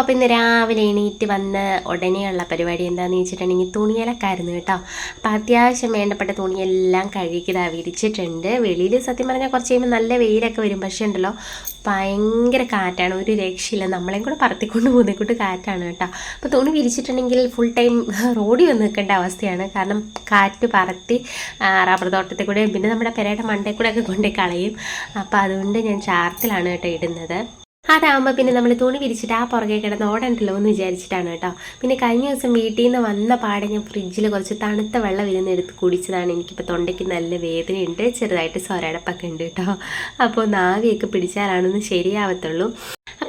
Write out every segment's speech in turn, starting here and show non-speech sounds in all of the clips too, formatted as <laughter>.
അപ്പോൾ ഇന്ന് രാവിലെ എണീറ്റ് വന്ന് ഉടനെയുള്ള പരിപാടി എന്താണെന്ന് വെച്ചിട്ടുണ്ടെങ്കിൽ തുണിയലക്കായിരുന്നു കേട്ടോ. അപ്പോൾ അത്യാവശ്യം വേണ്ടപ്പെട്ട തുണിയെല്ലാം കഴുകിതാ വിരിച്ചിട്ടുണ്ട്. വെളിയിൽ സത്യം പറഞ്ഞാൽ കുറച്ച് കഴിയുമ്പോൾ നല്ല വെയിലൊക്കെ വരും. പക്ഷേ ഉണ്ടല്ലോ ഭയങ്കര കാറ്റാണ്. ഒരു രക്ഷയില്ല. നമ്മളെയും കൂടെ പറത്തിക്കൊണ്ട് പോകുന്നേ കാറ്റാണ് കേട്ടോ. അപ്പോൾ തുണി വിരിച്ചിട്ടുണ്ടെങ്കിൽ ഫുൾ ടൈം റോഡിൽ വന്ന് നിൽക്കേണ്ട അവസ്ഥയാണ്. കാരണം കാറ്റ് പറത്തി റബ്ബർ തോട്ടത്തിൽ കൂടെ പിന്നെ നമ്മുടെ പെരയുടെ മണ്ടയിൽ കൂടെ ഒക്കെ കളയും. അപ്പോൾ അതുകൊണ്ട് ഞാൻ ചാർത്തിലാണ് കേട്ടോ ഇടുന്നത്. അതാകുമ്പോൾ പിന്നെ നമ്മൾ തുണി വിരിച്ചിട്ട് ആ പുറകെ കിടന്ന് ഓടണ്ടല്ലോ എന്ന് വിചാരിച്ചിട്ടാണ് കേട്ടോ. പിന്നെ കഴിഞ്ഞ ദിവസം വീട്ടിൽ നിന്ന് വന്ന പാടെ ഞാൻ ഫ്രിഡ്ജിൽ കുറച്ച് തണുത്ത വെള്ളം ഇരുന്ന് എടുത്ത് കുടിച്ചതാണ്. എനിക്കിപ്പോൾ തൊണ്ടയ്ക്ക് നല്ല വേദനയുണ്ട്. ചെറുതായിട്ട് സ്വരടപ്പൊക്കെ ഉണ്ട് കേട്ടോ. അപ്പോൾ നാവിയൊക്കെ പിടിച്ചാലാണൊന്ന് ശരിയാവത്തുള്ളൂ.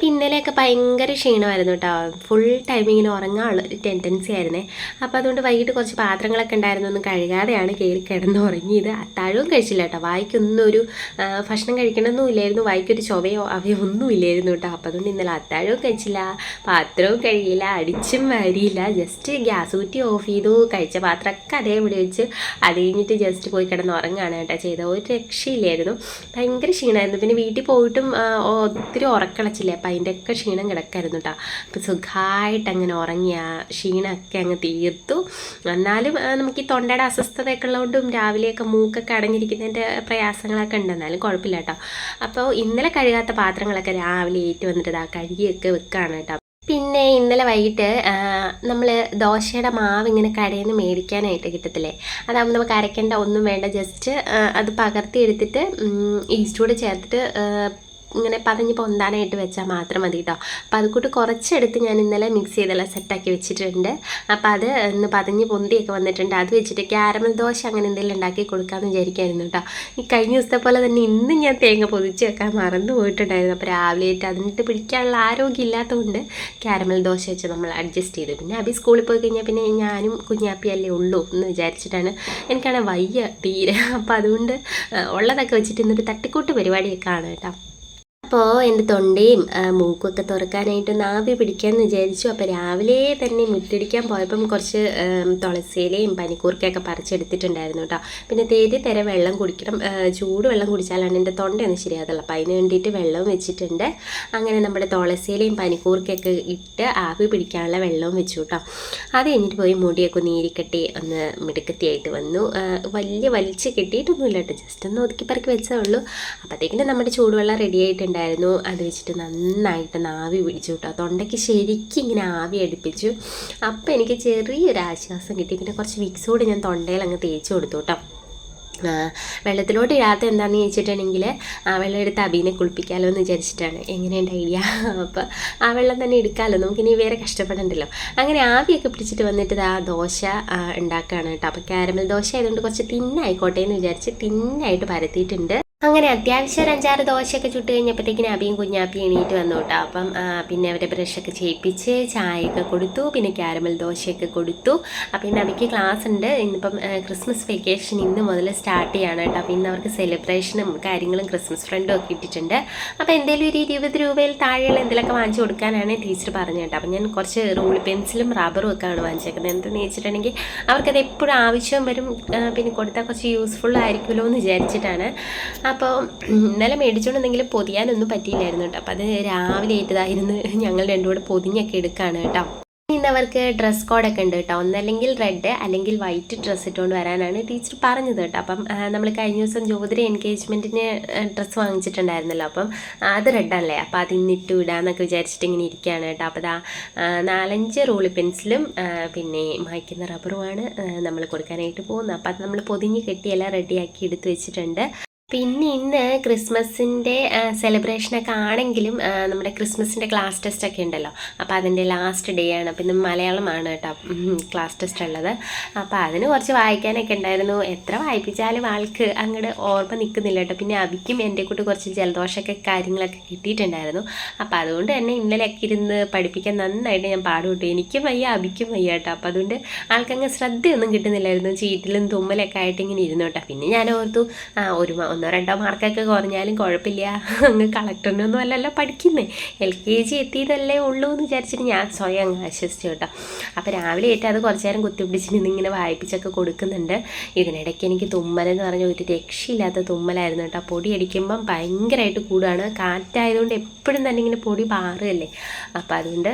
അപ്പോൾ ഇന്നലെയൊക്കെ ഭയങ്കര ക്ഷീണമായിരുന്നു കേട്ടോ. ഫുൾ ടൈം ഇങ്ങനെ ഉറങ്ങാനുള്ള ഒരു ടെൻഡൻസി ആയിരുന്നേ. അപ്പോൾ അതുകൊണ്ട് വൈകിട്ട് കുറച്ച് പാത്രങ്ങളൊക്കെ ഉണ്ടായിരുന്നു. ഒന്നും കഴുകാതെയാണ് കയറി കിടന്ന് ഉറങ്ങിയത്. അത്താഴവും കഴിച്ചില്ല കേട്ടോ. വായിക്കൊന്നും ഒരു ഭക്ഷണം കഴിക്കണമെന്നും ഇല്ലായിരുന്നു. വായിക്കൊരു ചൊവയോ അവയോ ഒന്നും ഇല്ലായിരുന്നു കേട്ടോ. അപ്പോൾ അതുകൊണ്ട് ഇന്നലെ അത്താഴവും കഴിച്ചില്ല. പാത്രവും കഴുകിയില്ല. അടിച്ചും വരിയില്ല. ജസ്റ്റ് ഗ്യാസ് കുറ്റി ഓഫ് ചെയ്തു. കഴിച്ച പാത്രമൊക്കെ അതേപടി വെച്ച് അത് കഴിഞ്ഞിട്ട് ജസ്റ്റ് പോയി കിടന്ന് ഉറങ്ങുകയാണ് കേട്ടോ ചെയ്തത്. ഒരു രക്ഷയില്ലായിരുന്നു. ഭയങ്കര ക്ഷീണമായിരുന്നു. പിന്നെ വീട്ടിൽ പോയിട്ടും ഒത്തിരി ഉറക്കളച്ചില്ലേ. അതിന്റെയൊക്കെ ക്ഷീണം കിടക്കായിരുന്നു കേട്ടോ അപ്പം സുഖമായിട്ട് അങ്ങനെ ഉറങ്ങിയ ആ ക്ഷീണമൊക്കെ അങ്ങ് തീർത്തു. എന്നാലും നമുക്ക് ഈ തൊണ്ടയുടെ അസ്വസ്ഥതയൊക്കെ ഉള്ളതുകൊണ്ടും രാവിലെയൊക്കെ മൂക്കൊക്കെ അടങ്ങിയിരിക്കുന്നതിന്റെ പ്രയാസങ്ങളൊക്കെ ഉണ്ട്. എന്നാലും കുഴപ്പമില്ല കേട്ടോ അപ്പോൾ ഇന്നലെ കഴുകാത്ത പാത്രങ്ങളൊക്കെ രാവിലെ ഏറ്റു വന്നിട്ട് ഇതാ കഴുകിയൊക്കെ വെക്കുകയാണ് കേട്ടോ പിന്നെ ഇന്നലെ വൈകിട്ട് നമ്മൾ ദോശയുടെ മാവ് ഇങ്ങനെ കടയിൽ നിന്ന് മേടിക്കാനായിട്ട് കിട്ടത്തില്ലേ? അതാകുമ്പോൾ നമുക്ക് അരയ്ക്കേണ്ട ഒന്നും വേണ്ട. ജസ്റ്റ് അത് പകർത്തി എടുത്തിട്ട് ഈസ്റ്റ് കൂടെ ചേർത്തിട്ട് ആ, ഇങ്ങനെ പതഞ്ഞ് പൊന്താനായിട്ട് വെച്ചാൽ മാത്രം മതി കേട്ടോ അപ്പോൾ അതുകൂട്ട് കുറച്ചെടുത്ത് ഞാൻ ഇന്നലെ മിക്സ് ചെയ്തെല്ലാം സെറ്റാക്കി വെച്ചിട്ടുണ്ട്. അപ്പോൾ അത് ഇന്ന് പതഞ്ഞ് പൊന്തിയൊക്കെ വന്നിട്ടുണ്ട്. അത് വെച്ചിട്ട് ക്യാരമൽ ദോശ അങ്ങനെ എന്തെങ്കിലും ഉണ്ടാക്കി കൊടുക്കാമെന്ന് വിചാരിക്കായിരുന്നു കേട്ടോ ഈ കഴിഞ്ഞ ദിവസത്തെ പോലെ തന്നെ ഇന്നും ഞാൻ തേങ്ങ പൊതിച്ച് വെക്കാൻ മറന്നു പോയിട്ടുണ്ടായിരുന്നു. അപ്പോൾ രാവിലെ ആയിട്ട് അതിനിട്ട് പിടിക്കാനുള്ള ആരോഗ്യം ഇല്ലാത്തതുകൊണ്ട് ക്യാരമൽ ദോശ വെച്ച് നമ്മൾ അഡ്ജസ്റ്റ് ചെയ്തു. പിന്നെ അഭി സ്കൂളിൽ പോയി കഴിഞ്ഞാൽ പിന്നെ ഞാനും കുഞ്ഞാപ്പിയല്ലേ ഉള്ളൂ എന്ന് വിചാരിച്ചിട്ടാണ് എനിക്കാണെങ്കിൽ വയ്യ തീരെ. അപ്പോൾ അതുകൊണ്ട് ഉള്ളതൊക്കെ വെച്ചിട്ട് ഇന്നൊരു തട്ടിക്കൂട്ട് പരിപാടിയൊക്കെ ആണ് കേട്ടോ അപ്പോൾ എന്റെ തൊണ്ടയും മൂക്കൊക്കെ തുറക്കാനായിട്ട് നാവി പിടിക്കാമെന്ന് വിചാരിച്ചു. അപ്പോൾ രാവിലെ തന്നെ മുറ്റടിക്കാൻ പോയപ്പം കുറച്ച് തുളസിയിലയും പനിക്കൂർക്കയൊക്കെ പറിച്ചെടുത്തിട്ടുണ്ടായിരുന്നു കേട്ടോ. പിന്നെ തേരി തര വെള്ളം കുടിക്കണം ചൂട് വെള്ളം കുടിച്ചാലാണ് എന്റെ തൊണ്ടയൊന്നും ശരിയാകത്തുള്ളൂ. അപ്പോൾ അതിന് വേണ്ടിയിട്ട് വെള്ളവും വെച്ചിട്ടുണ്ട്. അങ്ങനെ നമ്മുടെ തുളസിയിലയും പനിക്കൂർക്കയൊക്കെ ഇട്ട് ആവി പിടിക്കാനുള്ള വെള്ളവും വെച്ചു കേട്ടോ. അത് കഴിഞ്ഞിട്ട് പോയി മുടിയൊക്കെ നീരിക്കെട്ടി ഒന്ന് മിടുക്കത്തിയായിട്ട് വന്നു. വലിയ വലിച്ച് കെട്ടിയിട്ടൊന്നുമില്ല കേട്ടോ. ജസ്റ്റ് ഒന്ന് ഒതുക്കി പറക്കി വെച്ചേ ഉള്ളൂ. അപ്പോഴത്തേക്കിനും നമ്മുടെ ചൂടുവെള്ളം റെഡി ആയിട്ടുണ്ടായിരുന്നു അത് വെച്ചിട്ട് നന്നായിട്ട് നാവി പിടിച്ചു കേട്ടോ തൊണ്ടയ്ക്ക് ശരിക്കും ഇങ്ങനെ ആവി അടുപ്പിച്ചു. അപ്പോൾ എനിക്ക് ചെറിയൊരു ആശ്വാസം കിട്ടി. പിന്നെ കുറച്ച് വിക്സ് കൂടി ഞാൻ തൊണ്ടയിൽ അങ്ങ് തേച്ച് കൊടുത്തു കേട്ടോ വെള്ളത്തിലോട്ട് ഇടാത്ത എന്താണെന്ന് ചോദിച്ചിട്ടുണ്ടെങ്കിൽ ആ വെള്ളം എടുത്ത് അബീനെ കുളിപ്പിക്കാമല്ലോ എന്ന് വിചാരിച്ചിട്ടാണ്. എങ്ങനെയുണ്ട് ഐഡിയ? അപ്പോൾ ആ വെള്ളം തന്നെ എടുക്കാമല്ലോ നമുക്കിനി വേറെ കഷ്ടപ്പെടണ്ടല്ലോ. അങ്ങനെ ആവിയൊക്കെ പിടിച്ചിട്ട് വന്നിട്ട് ആ ദോശ ഉണ്ടാക്കുകയാണ് കേട്ടോ അപ്പോൾ കാരമൽ ദോശ ആയതുകൊണ്ട് കുറച്ച് തിന്നായിക്കോട്ടെ എന്ന് വിചാരിച്ച് തിന്നായിട്ട് പരത്തിയിട്ടുണ്ട്. അങ്ങനെ അത്യാവശ്യം ഒരു അഞ്ചാറ് ദോശയൊക്കെ ചുട്ട് കഴിഞ്ഞപ്പോഴത്തേക്കിന് അബിയും കുഞ്ഞാപ്പിയും എണീറ്റ് വന്നു കേട്ടോ. അപ്പം പിന്നെ അവരെ ബ്രഷൊക്കെ ചെയ്യിപ്പിച്ച് ചായയൊക്കെ കൊടുത്തു പിന്നെ ക്യാരമൽ ദോശയൊക്കെ കൊടുത്തു. അപ്പം ഇന്ന് അബിക്ക് ക്ലാസ് ഉണ്ട്. ഇന്നിപ്പം ക്രിസ്മസ് വെക്കേഷൻ ഇന്ന് മുതൽ സ്റ്റാർട്ട് ചെയ്യാണ് കേട്ടോ. അപ്പം ഇന്ന് അവർക്ക് സെലിബ്രേഷനും കാര്യങ്ങളും ക്രിസ്മസ് ഫ്രണ്ടും ഒക്കെ ഇട്ടിട്ടുണ്ട്. അപ്പോൾ എന്തെങ്കിലും ഒരു ഇരുപത് രൂപയിൽ താഴെയുള്ള എന്തെങ്കിലുമൊക്കെ വാങ്ങിച്ചു കൊടുക്കാനാണ് ടീച്ചർ പറഞ്ഞു കേട്ടോ. അപ്പം ഞാൻ കുറച്ച് റൂൾ പെൻസിലും റബ്ബറും ഒക്കെ ആണ് വാങ്ങിച്ചേക്കുന്നത്. എന്തെന്ന് വെച്ചിട്ടുണ്ടെങ്കിൽ അവർക്കത് എപ്പോഴും ആവശ്യം വരും. പിന്നെ കൊടുത്താൽ കുറച്ച് യൂസ്ഫുൾ ആയിരിക്കുമല്ലോ എന്ന് വിചാരിച്ചിട്ടാണ്. അപ്പോൾ ഇന്നലെ മേടിച്ചുകൊണ്ടെന്തെങ്കിലും പൊതിയാനൊന്നും പറ്റിയില്ലായിരുന്നു കേട്ടോ. അപ്പോൾ അത് രാവിലെ ഏറ്റതായിരുന്നു ഞങ്ങൾ രണ്ടും കൂടെ പൊതിഞ്ഞൊക്കെ എടുക്കുകയാണ് കേട്ടോ. ഇന്നവർക്ക് ഡ്രസ് കോഡൊക്കെ ഉണ്ട് കേട്ടോ. ഒന്നല്ലെങ്കിൽ റെഡ് അല്ലെങ്കിൽ വൈറ്റ് ഡ്രസ്സ് ഇട്ടുകൊണ്ട് വരാനാണ് ടീച്ചർ പറഞ്ഞത് കേട്ടോ. അപ്പം നമ്മൾ കഴിഞ്ഞ ദിവസം ജ്യോതിരി എൻഗേജ്മെന്റിന് ഡ്രസ്സ് വാങ്ങിച്ചിട്ടുണ്ടായിരുന്നല്ലോ. അപ്പം അത് റെഡാണല്ലേ അപ്പം അത് ഇന്നിട്ട് വിടാമെന്നൊക്കെ വിചാരിച്ചിട്ട് ഇങ്ങനെ ഇരിക്കുകയാണ് കേട്ടോ. അപ്പോൾ ദാ നാലഞ്ച് റൂൾ പെൻസിലും പിന്നെ മായ്ക്കുന്ന റബ്ബറുമാണ് നമ്മൾ കൊടുക്കാനായിട്ട് പോകുന്നത്. അപ്പോൾ അത് നമ്മൾ പൊതിഞ്ഞ് കെട്ടിയെല്ലാം റെഡിയാക്കി എടുത്തു വെച്ചിട്ടുണ്ട്. പിന്നെ ഇന്ന് ക്രിസ്മസിന്റെ സെലിബ്രേഷനൊക്കെ ആണെങ്കിലും നമ്മുടെ ക്രിസ്മസിന്റെ ക്ലാസ് ടെസ്റ്റ് ഒക്കെ ഉണ്ടല്ലോ. അപ്പോൾ അതിന്റെ ലാസ്റ്റ് ഡേ ആണ്. അപ്പോൾ ഇന്ന് മലയാളമാണ് കേട്ടോ ക്ലാസ് ടെസ്റ്റ് ഉള്ളത്. അപ്പോൾ അതിന് കുറച്ച് വായിക്കാനൊക്കെ ഉണ്ടായിരുന്നു. എത്ര വായിപ്പിച്ചാലും ആൾക്ക് അങ്ങോട്ട് ഓർമ്മ നിൽക്കുന്നില്ല കേട്ടോ. പിന്നെ അവിക്കും എന്റെ കൂട്ട് കുറച്ച് ജലദോഷമൊക്കെ കാര്യങ്ങളൊക്കെ കിട്ടിയിട്ടുണ്ടായിരുന്നു. അപ്പോൾ അതുകൊണ്ട് തന്നെ ഇന്നലെയൊക്കെ ഇരുന്ന് പഠിപ്പിക്കാൻ നന്നായിട്ട് ഞാൻ പാടുവിട്ടു എനിക്കും വയ്യ അവിക്കും വയ്യ കേട്ടോ. അപ്പോൾ അതുകൊണ്ട് ആൾക്കങ്ങ് ശ്രദ്ധയൊന്നും കിട്ടുന്നില്ലായിരുന്നു. ചീറ്റിലും തുമ്മലൊക്കെ ആയിട്ട് ഇങ്ങനെ ഇരുന്നു കേട്ടോ. പിന്നെ ഞാൻ ഓർത്തു ഒരു ഒന്നോ രണ്ടോ മാർക്കൊക്കെ കുറഞ്ഞാലും കുഴപ്പമില്ല. അങ്ങ് കളക്ടറിനൊന്നും അല്ലല്ലോ പഠിക്കുന്നേ. എൽ കെ ജി എത്തിയതല്ലേ ഉള്ളൂ എന്ന് വിചാരിച്ചിട്ട് ഞാൻ സ്വയം അങ്ങ് ആശ്വസിച്ചു കേട്ടോ. അപ്പോൾ രാവിലെ ഏറ്റവും അത് കുറച്ച് നേരം കുത്തിപ്പിടിച്ച് നിന്ന് ഇങ്ങനെ വായിപ്പിച്ചൊക്കെ കൊടുക്കുന്നുണ്ട്. ഇതിനിടയ്ക്ക് എനിക്ക് തുമ്മലെന്ന് പറഞ്ഞ ഒരു രക്ഷയില്ലാത്ത തുമ്മലായിരുന്നു കേട്ടോ. പൊടി അടിക്കുമ്പം ഭയങ്കരമായിട്ട് കൂടുകയാണ് കാറ്റായതുകൊണ്ട് എപ്പോഴും തന്നെ ഇങ്ങനെ പൊടി പാറുകയല്ലേ. അപ്പോൾ അതുകൊണ്ട്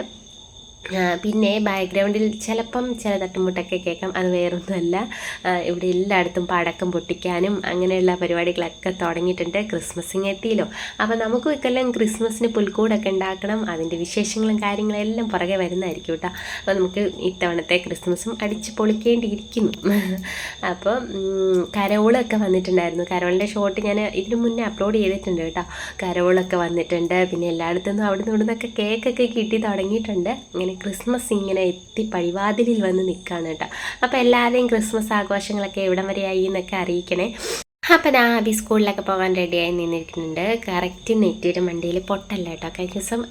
പിന്നെ ബാക്ക്ഗ്രൗണ്ടിൽ ചിലപ്പം ചില തട്ടുമുട്ടൊക്കെ കേൾക്കാം. അത് വേറൊന്നുമല്ല. ഇവിടെ എല്ലായിടത്തും പടക്കം പൊട്ടിക്കാനും അങ്ങനെയുള്ള പരിപാടികളൊക്കെ തുടങ്ങിയിട്ടുണ്ട്. ക്രിസ്മസിങ് എത്തിയല്ലോ. അപ്പോൾ നമുക്കും ഇക്കൊല്ലം ക്രിസ്മസിന് പുൽക്കൂടൊക്കെ ഉണ്ടാക്കണം. അതിന്റെ വിശേഷങ്ങളും കാര്യങ്ങളും എല്ലാം പുറകെ വരുന്നതായിരിക്കും കേട്ടോ. അപ്പോൾ നമുക്ക് ഇത്തവണത്തെ ക്രിസ്മസും അടിച്ച് പൊളിക്കേണ്ടിയിരിക്കുന്നു. അപ്പോൾ കരോളൊക്കെ വന്നിട്ടുണ്ടായിരുന്നു. കരോളിന്റെ ഷോട്ട് ഞാൻ ഇതിനു മുന്നേ അപ്ലോഡ് ചെയ്തിട്ടുണ്ട് കേട്ടോ. കരോളൊക്കെ വന്നിട്ടുണ്ട്. പിന്നെ എല്ലായിടത്തുനിന്നും അവിടെ നിന്ന് ഇവിടെ നിന്നൊക്കെ കേക്കൊക്കെ കിട്ടി തുടങ്ങിയിട്ടുണ്ട്. അങ്ങനെ ക്രിസ്മസ് ഇങ്ങനെ എത്തി പടിവാതിലിൽ വന്ന് നിൽക്കുകയാണ് കേട്ടോ. അപ്പോൾ എല്ലാവരെയും ക്രിസ്മസ് ആഘോഷങ്ങളൊക്കെ എവിടം വരെയായി എന്നൊക്കെ അറിയിക്കണേ. അപ്പം ഞാൻ അബി സ്കൂളിലൊക്കെ പോകാൻ റെഡിയായി നിന്നിരിക്കുന്നുണ്ട്. കറക്റ്റ് നെറ്റിയുടെ മണ്ടിയിൽ പൊട്ടല്ല കേട്ടോ. കഴിഞ്ഞ ദിവസം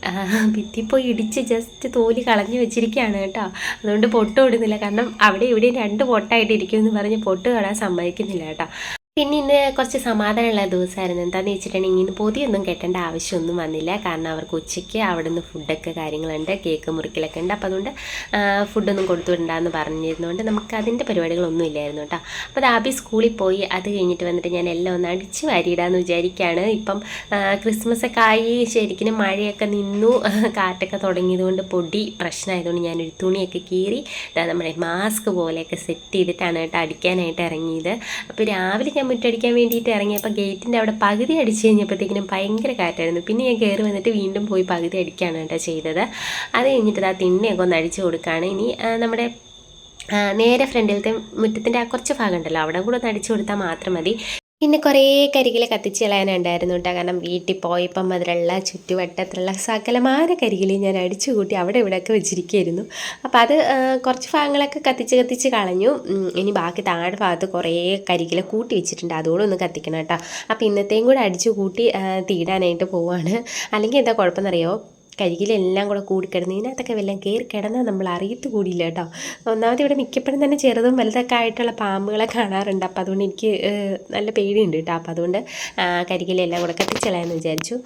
ഭിത്തി പോയി ഇടിച്ച് ജസ്റ്റ് തോലി കളഞ്ഞു വെച്ചിരിക്കുകയാണ് കേട്ടോ. അതുകൊണ്ട് പൊട്ട് ഓടുന്നില്ല കാരണം അവിടെ ഇവിടെയും രണ്ട് പൊട്ടായിട്ട് ഇരിക്കുമെന്ന് പറഞ്ഞ് പൊട്ട് കാണാൻ സമ്മതിക്കുന്നില്ല കേട്ടോ. പിന്നെ ഇന്ന് കുറച്ച് സമാധാനമുള്ള ദിവസമായിരുന്നു. എന്താണെന്ന് വെച്ചിട്ടുണ്ടെങ്കിൽ ഇന്ന് പൊതിയൊന്നും കെട്ടേണ്ട ആവശ്യമൊന്നും വന്നില്ല. കാരണം അവർക്ക് ഉച്ചയ്ക്ക് അവിടെ നിന്ന് ഫുഡൊക്കെ കാര്യങ്ങളുണ്ട്. കേക്ക് മുറിക്കലൊക്കെ ഉണ്ട്. അപ്പോൾ അതുകൊണ്ട് ഫുഡൊന്നും കൊടുത്തു വിടണ്ടെന്ന് പറഞ്ഞിരുന്നതുകൊണ്ട് നമുക്ക് അതിന്റെ പരിപാടികളൊന്നും ഇല്ലായിരുന്നു കേട്ടോ. അപ്പോൾ അത് ആബി സ്കൂളിൽ പോയി. അത് കഴിഞ്ഞിട്ട് വന്നിട്ട് ഞാൻ എല്ലാം ഒന്ന് അടിച്ച് വാരിയിടാമെന്ന് വിചാരിക്കുകയാണ് ഇപ്പം ക്രിസ്മസ് ഒക്കെ ആയി. ശരിക്കും മഴയൊക്കെ നിന്നു. കാറ്റൊക്കെ തുടങ്ങിയതുകൊണ്ട് പൊടി പ്രശ്നമായതുകൊണ്ട് ഞാനൊരു തുണിയൊക്കെ കീറി നമ്മുടെ മാസ്ക് പോലെയൊക്കെ സെറ്റ് ചെയ്തിട്ടാണ് കേട്ടോ അടിക്കാനായിട്ട് ഇറങ്ങിയത്. അപ്പോൾ രാവിലെ ഞാൻ മുറ്റടിക്കാൻ വേണ്ടിയിട്ട് ഇറങ്ങിയപ്പോൾ ഗേറ്റിന്റെ അവിടെ പകുതി അടിച്ച് കഴിഞ്ഞപ്പോഴത്തേക്കിനും ഭയങ്കര കാറ്റായിരുന്നു. പിന്നെ ഞാൻ കയറി വന്നിട്ട് വീണ്ടും പോയി പകുതി അടിക്കുകയാണ് കേട്ടോ ചെയ്തത്. അത് കഴിഞ്ഞിട്ട് ആ തിണ്ണയൊക്കെ ഒന്ന് അടിച്ചു കൊടുക്കുകയാണ്. ഇനി നമ്മുടെ നേരെ ഫ്രണ്ടിലത്തെ മുറ്റത്തിന്റെ ആ കുറച്ച് ഭാഗം ഉണ്ടല്ലോ അവിടെ കൂടെ ഒന്ന് അടിച്ചു കൊടുത്താൽ മാത്രം മതി. പിന്നെ കുറേ കരികിൽ കത്തിച്ച് കളയാനുണ്ടായിരുന്നു കേട്ടോ. കാരണം വീട്ടിൽ പോയപ്പം അതിലുള്ള ചുറ്റുവട്ടത്തിലുള്ള സകലമായ കരികിൽ ഞാൻ അടിച്ചു കൂട്ടി അവിടെ ഇവിടെയൊക്കെ വെച്ചിരിക്കുകയായിരുന്നു. അപ്പോൾ അത് കുറച്ച് ഭാഗങ്ങളൊക്കെ കത്തിച്ച് കത്തിച്ച് കളഞ്ഞു. ഇനി ബാക്കി താഴെ ഭാഗത്ത് കുറേ കരികിൽ കൂട്ടി വെച്ചിട്ടുണ്ട്. അതുകൂടെ ഒന്ന് കത്തിക്കണം കേട്ടോ. അപ്പോൾ ഇന്നത്തെയും കൂടെ അടിച്ചു കൂട്ടി തീടാനായിട്ട് പോവാണ്. അല്ലെങ്കിൽ എന്താ കുഴപ്പമെന്നറിയോ കരികിലെല്ലാം കൂടെ കൂടി കിടന്ന് ഇതിനകത്തൊക്കെ വല്ലതും കയറി കിടന്നാൽ നമ്മൾ അറിയത്ത് കൂടിയില്ല കേട്ടോ. ഒന്നാമത് ഇവിടെ മിക്കപ്പോഴും തന്നെ ചെറുതും വലുതൊക്കെ ആയിട്ടുള്ള പാമ്പുകളെ കാണാറുണ്ട്. അപ്പോൾ അതുകൊണ്ട് എനിക്ക് നല്ല പേടിയുണ്ട് കേട്ടോ. അപ്പോൾ അതുകൊണ്ട് കരികിലെല്ലാം കൂടെ കത്തിച്ചളയാന്ന് വിചാരിച്ചു.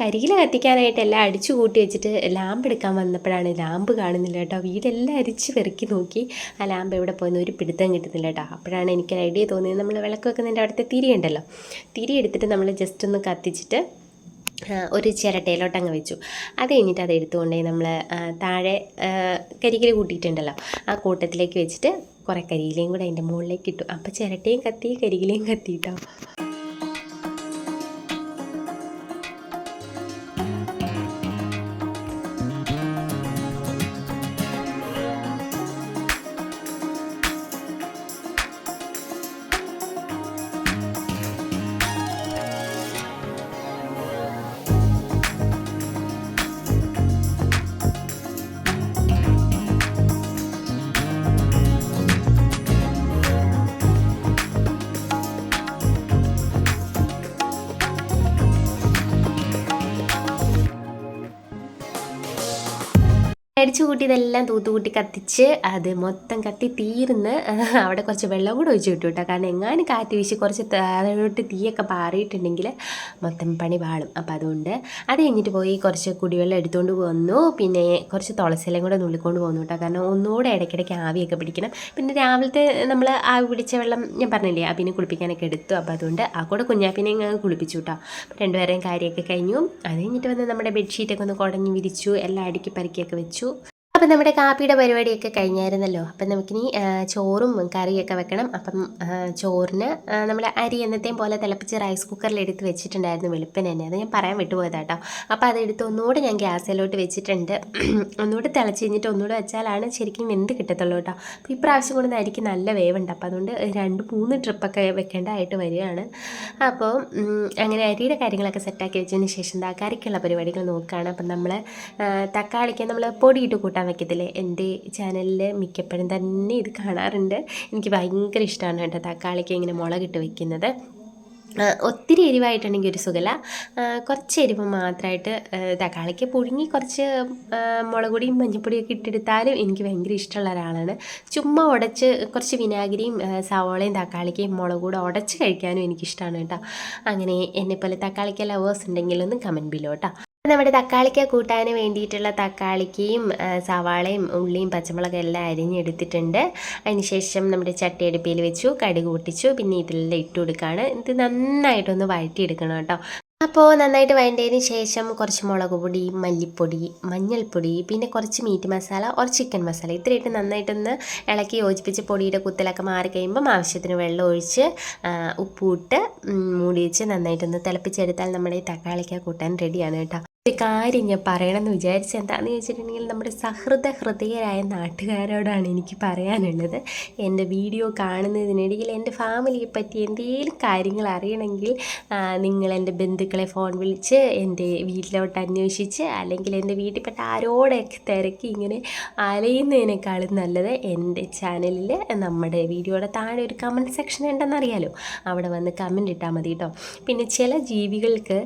കരികില കത്തിക്കാനായിട്ട് എല്ലാം അടിച്ചു കൂട്ടി വെച്ചിട്ട് ലാമ്പ് എടുക്കാൻ വന്നപ്പോഴാണ് ലാമ്പ് കാണുന്നില്ല കേട്ടോ. വീടെല്ലാം അരിച്ച് പെറുക്കി നോക്കി ആ ലാമ്പ് എവിടെ പോയെന്ന് ഒരു പിടുത്തം കിട്ടുന്നില്ല കേട്ടോ. അപ്പോഴാണ് എനിക്കൊരു ഐഡിയ തോന്നിയത്. നമ്മൾ വിളക്ക് വെക്കുന്നതിന്റെ അവിടുത്തെ തിരിയുണ്ടല്ലോ തിരി എടുത്തിട്ട് നമ്മൾ ജസ്റ്റ് ഒന്ന് കത്തിച്ചിട്ട് ഒരു ചിരട്ടയിലോട്ട് അങ്ങ് വെച്ചു. അത് കഴിഞ്ഞിട്ട് അത് എടുത്തുകൊണ്ടേ നമ്മൾ താഴെ കരികിൽ കൂട്ടിയിട്ടുണ്ടല്ലോ. ആ കൂട്ടത്തിലേക്ക് വെച്ചിട്ട് കുറേ കരിയിലയും കൂടെ അതിന്റെ മുകളിലേക്ക് ഇട്ടു. അപ്പോൾ ചിരട്ടയും കത്തി കരികിലയും കത്തി കേട്ടോ കൂട്ടിയതെല്ലാം കൂട്ടി തൂത്തുകൂട്ടി കത്തിച്ച് അത് മൊത്തം കത്തി തീർന്ന് <laughs> അവിടെ കുറച്ച് വെള്ളം കൂടെ ഒഴിച്ച് വിട്ടു കേട്ടോ. കാരണം എങ്ങാനും കാറ്റ് വീശി കുറച്ച് താഴോട്ട് തീയൊക്കെ പാറിയിട്ടുണ്ടെങ്കിൽ മൊത്തം പണി പാളും. അപ്പോൾ അതുകൊണ്ട് അത് കഴിഞ്ഞിട്ട് പോയി കുറച്ച് കുടിവെള്ളം എടുത്തുകൊണ്ട് വന്നു. പിന്നെ കുറച്ച് തുളസിയിലും കൂടെ നുള്ളിക്കൊണ്ട് പോന്നു കേട്ടോ. കാരണം ഒന്നുകൂടെ ഇടയ്ക്കിടയ്ക്ക് ആവിയൊക്കെ പിടിക്കണം. പിന്നെ രാവിലത്തെ നമ്മൾ ആവി പിടിച്ച വെള്ളം ഞാൻ പറഞ്ഞില്ലേ അപ്പിനെ കുളിപ്പിക്കാനൊക്കെ എടുത്തു. അപ്പോൾ അതുകൊണ്ട് ആ കൂടെ കുഞ്ഞാപ്പിനെ ഞങ്ങൾ കുളിപ്പിച്ചു കേട്ടോ. രണ്ടുപേരെയും കാര്യമൊക്കെ കഴിഞ്ഞു. അത് കഴിഞ്ഞിട്ട് വന്ന് നമ്മുടെ ബെഡ്ഷീറ്റൊക്കെ ഒന്ന് കുടഞ്ഞ് വിരിച്ചു എല്ലാം അടുക്കി പരിക്കിയൊക്കെ വെച്ചു. അപ്പം നമ്മുടെ കാപ്പിയുടെ പരിപാടിയൊക്കെ കഴിഞ്ഞായിരുന്നല്ലോ. അപ്പം നമുക്കിനി ചോറും കറിയൊക്കെ വെക്കണം. അപ്പം ചോറിന് നമ്മൾ അരി എന്നത്തെയും പോലെ തിളപ്പിച്ച് റൈസ് കുക്കറിൽ എടുത്ത് വെച്ചിട്ടുണ്ടായിരുന്നു വെളുപ്പിന് തന്നെ. അത് ഞാൻ പറയാൻ വിട്ടുപോയതാട്ടോ. അപ്പോൾ അതെടുത്ത് ഒന്നുകൂടെ ഞാൻ ഗ്യാസിലോട്ട് വെച്ചിട്ടുണ്ട്. ഒന്നുകൂടെ തിളച്ച് കഴിഞ്ഞിട്ട് ഒന്നുകൂടെ വെച്ചാലാണ് ശരിക്കും വെന്ത് കിട്ടത്തുള്ളൂ കേട്ടോ. അപ്പോൾ ഇപ്രാവശ്യം കൊണ്ട് അരിക്ക് നല്ല വേവുണ്ട്. അപ്പോൾ അതുകൊണ്ട് രണ്ട് മൂന്ന് ട്രിപ്പൊക്കെ വെക്കേണ്ടതായിട്ട് വരികയാണ്. അപ്പോൾ അങ്ങനെ അരിയുടെ കാര്യങ്ങളൊക്കെ സെറ്റാക്കി വെച്ചതിന് ശേഷം കറിക്കുള്ള പരിപാടികൾ നോക്കുകയാണ്. അപ്പം നമ്മൾ തക്കാളിക്ക് നമ്മൾ പൊടിയിട്ട് കൂട്ടാൻ വെക്കത്തില്ലേ? എന്റെ ചാനലിൽ മിക്കപ്പോഴും തന്നെ ഇത് കാണാറുണ്ട്. എനിക്ക് ഭയങ്കര ഇഷ്ടമാണ് കേട്ടോ തക്കാളിക്ക് ഇങ്ങനെ മുളകിട്ട് വെക്കുന്നത്. ആ, ഒത്തിരി എരിവായിട്ടുണ്ടെങ്കിൽ ഒരു സുഖല കുറച്ച് എരിവ് മാത്രമായിട്ട് തക്കാളിക്ക് പുഴുങ്ങി കുറച്ച് മുളകുപൊടിയും മുളക് പൊടിയും മഞ്ഞൾപ്പൊടിയൊക്കെ ഇട്ടെടുത്താലും എനിക്ക് ഭയങ്കര ഇഷ്ടമുള്ള ഒരാളാണ്. ചുമ്മാ ഉടച്ച് കുറച്ച് വിനാഗിരിയും സവോളയും തക്കാളിക്കയും മുളക് കൂടെ ഉടച്ച് കഴിക്കാനും എനിക്കിഷ്ടമാണ് കേട്ടോ. അങ്ങനെ എന്നെപ്പോലെ തക്കാളിക്ക ലവേഴ്സ് ഉണ്ടെങ്കിൽ ഒന്ന് കമന്റ് ബിലോ കേട്ടോ നമ്മുടെ തക്കാളിക്ക കൂട്ടാൻ വേണ്ടിയിട്ടുള്ള തക്കാളിക്കയും സവാളയും ഉള്ളിയും പച്ചമുളകും എല്ലാം അരിഞ്ഞെടുത്തിട്ടുണ്ട്. അതിനുശേഷം നമ്മുടെ ചട്ടിയടുപ്പിയിൽ വെച്ചു കടുക് പൊട്ടിച്ചു പിന്നെ ഇതിലെല്ലാം ഇട്ട് കൊടുക്കുകയാണ് ഇത് നന്നായിട്ടൊന്ന് വഴറ്റിയെടുക്കണം കേട്ടോ. അപ്പോൾ നന്നായിട്ട് വേണ്ടതിന് ശേഷം കുറച്ച് മുളക് പൊടി മല്ലിപ്പൊടി മഞ്ഞൾപ്പൊടി പിന്നെ കുറച്ച് മീറ്റ് മസാല ഒരു ചിക്കൻ മസാല. ഇത്രയിട്ട് നന്നായിട്ടൊന്ന് ഇളക്കി യോജിപ്പിച്ച് പൊടിയുടെ കുത്തലൊക്കെ മാറി കഴിയുമ്പം ആവശ്യത്തിന് വെള്ളം ഒഴിച്ച് ഉപ്പൂട്ട് മൂടി വെച്ച് നന്നായിട്ടൊന്ന് തിളപ്പിച്ചെടുത്താൽ നമ്മുടെ തക്കാളിക്ക കൂട്ടാൻ റെഡിയാണ് കേട്ടോ. ഒരു കാര്യം ഞാൻ പറയണമെന്ന് വിചാരിച്ചത് എന്താണെന്ന് ചോദിച്ചിട്ടുണ്ടെങ്കിൽ നമ്മുടെ സഹൃദ ഹൃദയരായ നാട്ടുകാരോടാണ് എനിക്ക് പറയാനുള്ളത്. എന്റെ വീഡിയോ കാണുന്നതിനിടയിൽ എന്റെ ഫാമിലിയെ പറ്റി എന്തെങ്കിലും കാര്യങ്ങൾ അറിയണമെങ്കിൽ നിങ്ങൾ എന്റെ ബന്ധുക്കളെ ഫോൺ വിളിച്ച് എന്റെ വീട്ടിലോട്ട് അന്വേഷിച്ച് അല്ലെങ്കിൽ എന്റെ വീട്ടിൽപ്പെട്ട ആരോടൊക്കെ തിരക്കി ഇങ്ങനെ അലയുന്നതിനേക്കാളും നല്ലത് എന്റെ ചാനലിൽ നമ്മുടെ വീഡിയോയുടെ താഴെ ഒരു കമന്റ് സെക്ഷൻ ഉണ്ടെന്നറിയാലോ. അവിടെ വന്ന് കമന്റ് ഇട്ടാൽ മതി കേട്ടോ. പിന്നെ ചില ജീവികൾക്ക്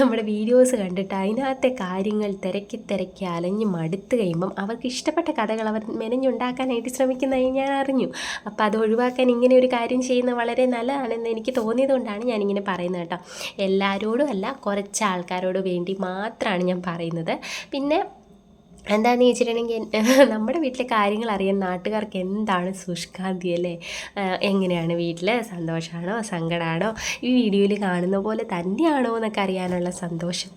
നമ്മുടെ വീഡിയോസ് കണ്ടിട്ട് അതിനകത്തെ കാര്യങ്ങൾ തിരക്കി തിരക്കി അലഞ്ഞ് മടുത്തു കഴിയുമ്പം അവർക്ക് ഇഷ്ടപ്പെട്ട കഥകൾ അവർ മെനഞ്ഞുണ്ടാക്കാനായിട്ട് ശ്രമിക്കുന്നതായി ഞാൻ അറിഞ്ഞു. അപ്പോൾ അത് ഒഴിവാക്കാൻ ഇങ്ങനെ ഒരു കാര്യം ചെയ്യുന്നത് വളരെ നല്ലതാണെന്ന് എനിക്ക് തോന്നിയതുകൊണ്ടാണ് ഞാനിങ്ങനെ പറയുന്നത് കേട്ടോ. എല്ലാവരോടും അല്ല കുറച്ച് ആൾക്കാരോട് വേണ്ടി മാത്രമാണ് ഞാൻ പറയുന്നത്. പിന്നെ എന്താണെന്ന് ചോദിച്ചിട്ടുണ്ടെങ്കിൽ <laughs> നമ്മുടെ വീട്ടിലെ കാര്യങ്ങൾ അറിയാൻ നാട്ടുകാർക്ക് എന്താണ് സുഷ്കാന്തി അല്ലേ? എങ്ങനെയാണ് വീട്ടിൽ സന്തോഷമാണോ സങ്കടമാണോ ഈ വീഡിയോയിൽ കാണുന്ന പോലെ തന്നെയാണോ എന്നൊക്കെ അറിയാനുള്ള സന്തോഷം.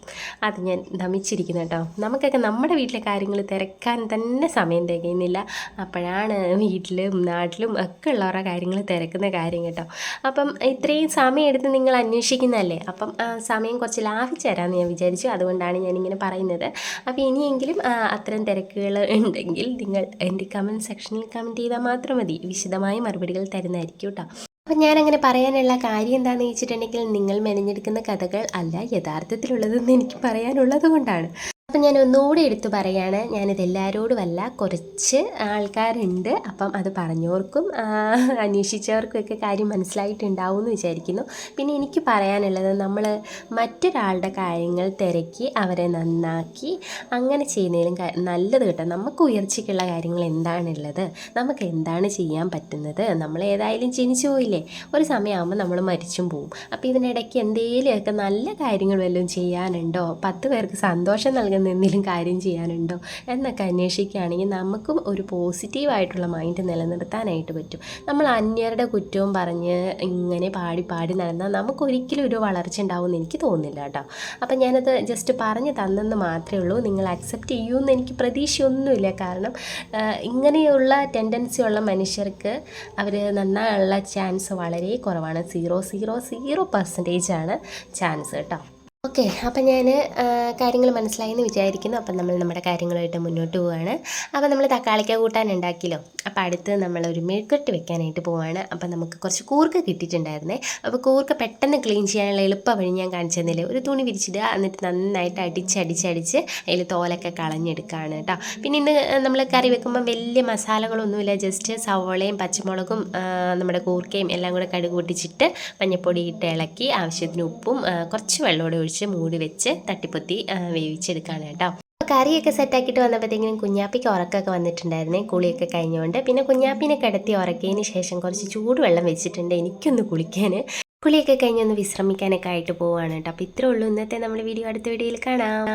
അത് ഞാൻ നമിച്ചിരിക്കുന്നു കേട്ടോ. നമുക്കൊക്കെ നമ്മുടെ വീട്ടിലെ കാര്യങ്ങൾ തിരക്കാൻ തന്നെ സമയം തികയുന്നില്ല. അപ്പോഴാണ് വീട്ടിലും നാട്ടിലും ഒക്കെ ഉള്ളവരുടെ കാര്യങ്ങൾ തിരക്കുന്ന കാര്യം കേട്ടോ. അപ്പം ഇത്രയും സമയം എടുത്ത് നിങ്ങൾ അന്വേഷിക്കുന്നതല്ലേ? അപ്പം സമയം കുറച്ച് ലാഭിച്ചു തരാമെന്ന് ഞാൻ വിചാരിച്ചു. അതുകൊണ്ടാണ് ഞാനിങ്ങനെ പറയുന്നത്. അപ്പോൾ ഇനിയെങ്കിലും അത്തരം തിരക്കുകൾ ഉണ്ടെങ്കിൽ നിങ്ങൾ എന്റെ കമന്റ് സെക്ഷനിൽ കമന്റ് ചെയ്താൽ മാത്രം മതി. വിശദമായ മറുപടികൾ തരുന്നതായിരിക്കും കേട്ടോ അപ്പം ഞാനങ്ങനെ പറയാനുള്ള കാര്യം എന്താണെന്ന് ചോദിച്ചിട്ടുണ്ടെങ്കിൽ നിങ്ങൾ മെനഞ്ഞെടുക്കുന്ന കഥകൾ അല്ല യഥാർത്ഥത്തിലുള്ളതെന്ന് എനിക്ക് പറയാനുള്ളത് കൊണ്ടാണ്. അപ്പം ഞാൻ ഒന്നുകൂടി എടുത്തു പറയാണ്. ഞാനിത് എല്ലാവരോടുമല്ല കുറച്ച് ആൾക്കാരുണ്ട്. അപ്പം അത് പറഞ്ഞവർക്കും അന്വേഷിച്ചവർക്കൊക്കെ കാര്യം മനസ്സിലായിട്ടുണ്ടാവും എന്ന് വിചാരിക്കുന്നു. പിന്നെ എനിക്ക് പറയാനുള്ളത് നമ്മൾ മറ്റൊരാളുടെ കാര്യങ്ങൾ തിരക്കി അവരെ നന്നാക്കി അങ്ങനെ ചെയ്യുന്നതിലും നല്ലത് കേട്ടോ നമുക്ക് ഉയർച്ചയ്ക്കുള്ള കാര്യങ്ങൾ എന്താണുള്ളത് നമുക്ക് എന്താണ് ചെയ്യാൻ പറ്റുന്നത് നമ്മൾ ഏതായാലും ജനിച്ചു പോയില്ലേ ഒരു സമയമാകുമ്പോൾ നമ്മൾ മരിച്ചും പോവും. അപ്പോൾ ഇതിനിടയ്ക്ക് എന്തെങ്കിലുമൊക്കെ നല്ല കാര്യങ്ങൾ വല്ലതും ചെയ്യാനുണ്ടോ? പത്ത് പേർക്ക് സന്തോഷം നൽകുന്ന എന്തെങ്കിലും കാര്യം ചെയ്യാനുണ്ടോ എന്നൊക്കെ അന്വേഷിക്കുകയാണെങ്കിൽ നമുക്കും ഒരു പോസിറ്റീവായിട്ടുള്ള മൈൻഡ് നിലനിർത്താനായിട്ട് പറ്റും. നമ്മൾ അന്യരുടെ കുറ്റവും പറഞ്ഞ് ഇങ്ങനെ പാടി പാടി നടന്നാൽ നമുക്കൊരിക്കലും ഒരു വളർച്ച ഉണ്ടാവുമെന്ന് എനിക്ക് തോന്നുന്നില്ല കേട്ടോ. അപ്പം ഞാനത് ജസ്റ്റ് പറഞ്ഞു തന്നെന്ന് മാത്രമേ ഉള്ളൂ. നിങ്ങൾ അക്സെപ്റ്റ് ചെയ്യുമെന്ന് എനിക്ക് പ്രതീക്ഷയൊന്നുമില്ല. കാരണം ഇങ്ങനെയുള്ള ടെൻഡൻസി ഉള്ള മനുഷ്യർക്ക് അവർ നന്നായുള്ള ചാൻസ് വളരെ കുറവാണ്. സീറോ സീറോ സീറോ പെർസെന്റേജ് ആണ് ചാൻസ് കേട്ടോ. ഓക്കെ അപ്പം ഞാൻ കാര്യങ്ങൾ മനസ്സിലായി എന്ന് വിചാരിക്കുന്നു. അപ്പം നമ്മൾ നമ്മുടെ കാര്യങ്ങളുമായിട്ട് മുന്നോട്ട് പോവുകയാണ് അപ്പം നമ്മൾ തക്കാളിക്ക കൂട്ടാൻ ഉണ്ടാക്കിയല്ലോ. അപ്പം അടുത്ത് നമ്മളൊരു മെഴുക്കുരട്ടി വെക്കാനായിട്ട് പോവുകയാണ് അപ്പം നമുക്ക് കുറച്ച് കൂർക്ക കിട്ടിയിട്ടുണ്ടായിരുന്നേ. അപ്പോൾ കൂർക്ക പെട്ടെന്ന് ക്ലീൻ ചെയ്യാനുള്ള എളുപ്പ വഴി ഞാൻ കാണിച്ചു തന്നില്ലേ. ഒരു തുണി വിരിച്ചിടുക. എന്നിട്ട് നന്നായിട്ട് അടിച്ചടിച്ചടിച്ച് അതിൽ തോലൊക്കെ കളഞ്ഞെടുക്കുകയാണ് കേട്ടോ. പിന്നെ ഇന്ന് നമ്മൾ കറി വെക്കുമ്പോൾ വലിയ മസാലകളൊന്നുമില്ല. ജസ്റ്റ് സവോളയും പച്ചമുളകും നമ്മുടെ കൂർക്കയും എല്ലാം കൂടെ കടുക് പൊട്ടിച്ചിട്ട് മഞ്ഞപ്പൊടി ഇട്ട് ഇളക്കി ആവശ്യത്തിന് ഉപ്പും കുറച്ച് വെള്ളമോടെ ഒഴിച്ച് മൂടി വെച്ച് തട്ടിപ്പൊത്തി വേവിച്ചെടുക്കാണ് കേട്ടോ. കറിയൊക്കെ സെറ്റാക്കിയിട്ട് വന്നപ്പോഴത്തേക്കും കുഞ്ഞാപ്പിക്ക് ഉറക്കമൊക്കെ വന്നിട്ടുണ്ടായിരുന്നു കുളിയൊക്കെ കഴിഞ്ഞുകൊണ്ട്. പിന്നെ കുഞ്ഞാപ്പിനെ കിടത്തി ഉറക്കിയതിന് ശേഷം കുറച്ച് ചൂടുവെള്ളം വെച്ചിട്ടുണ്ട് എനിക്കൊന്ന് കുളിക്കാൻ കുളിയൊക്കെ കഴിഞ്ഞൊന്ന് വിശ്രമിക്കാനൊക്കെ ആയിട്ട് പോവുകയാണ് കേട്ടോ. അപ്പോൾ ഇത്രേ ഉള്ളൂ. ഇന്നത്തെ നമ്മുടെ വീഡിയോ അടുത്ത വീഡിയോയിൽ കാണാം.